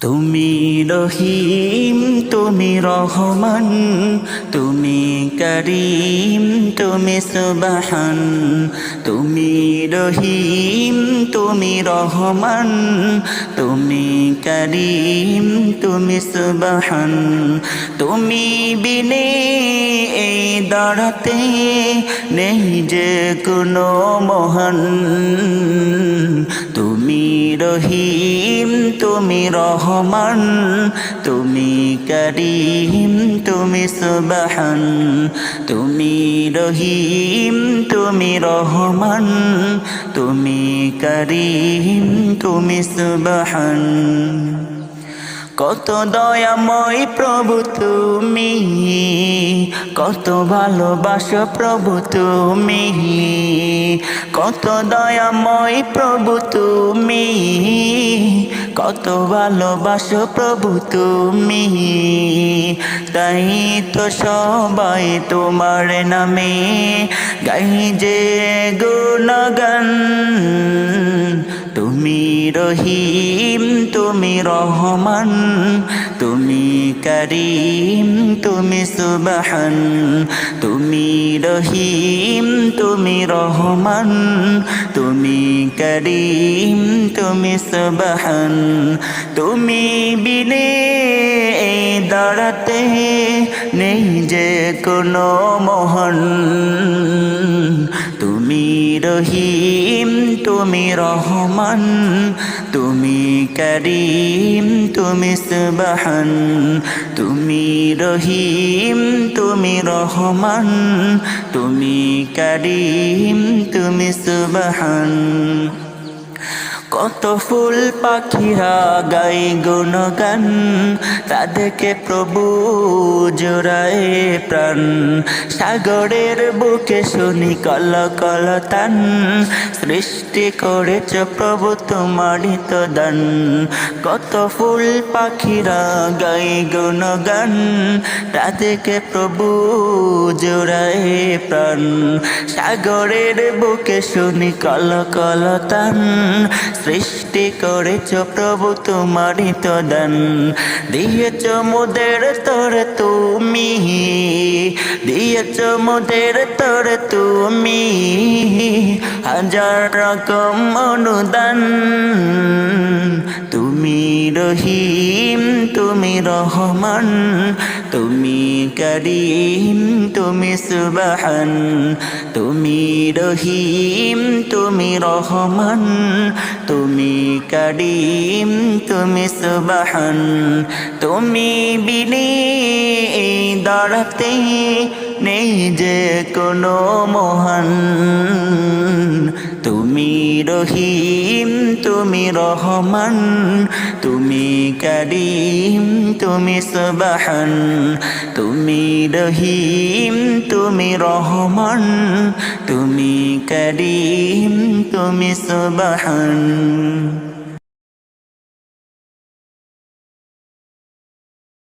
তুমি রহিম, তুমি রহমান, তুমি করিম, তুমি সুবাহান, তুমি রহিম, তুমি রহমান, তুমি করিম, তুমি সুবাহান, তুমি বিনে এই দাঁড়াতে নেই যে কোনো মহান। রহিম, তুমি রহমান, তুমি করিম, তুমি সুবাহান, তুমি রহিম, তুমি রহমান, তুমি করিম, তুমি সুবাহান। কত দয়াময় প্রভু তুমি, কত ভালোবাসো প্রভু তুমি, কত দয়াময় প্রভু তুমি, কত ভালোবাসো প্রভু তুমি। তাই তো সবাই তোমার নামে গাই যে গুণগান তুমি রহিম, তুমি রহমান, তুমি করিম, তুমি সুবাহান, তুমি রহিম, তুমি রহমান, তুমি করিম, তুমি সুবাহান, তুমি বিনে দাঁড়াতে নেই যে কোনো মহান। তুমি রহিম, তুমি রহমান, তুমি করিম, তুমি সুবহান, তুমি রহিম, তুমি রহমান, তুমি করিম, তুমি সুবাহান। কত ফুল পাখিরা গাই গুণগান, তাদেরকে প্রভু জোড়ায় প্রাণ। সাগরের বুকে শুনি কল কল তান, সৃষ্টি করেছ প্রভু তোমারই তো দান। কত ফুল পাখিরা গাই গুণগান, তাদেরকে প্রভু জোড়ায় প্রাণ। সাগরের বুকে শুনি কল কল তান সৃষ্টি করেছ প্রভু তোমারই তো দান দিয়েছ মোদের তোর তুমি। দিয়েছ মোদের তোর তুমি। হাজার রকম অনুদান। রহিম, তুমি রহমান, তুমি করিম, তুমি সুবাহান, তুমি রহিম, তুমি রহমান, তুমি করিম, তুমি সুবাহান, তুমি এই দাঁড়াতে নেই যে কোনো মহান। রহিম, তুমি রহমান, তুমি করিম, তুমি সুবাহান, তুমি রহিম, তুমি রহমান, তুমি করিম, তুমি সুবাহান।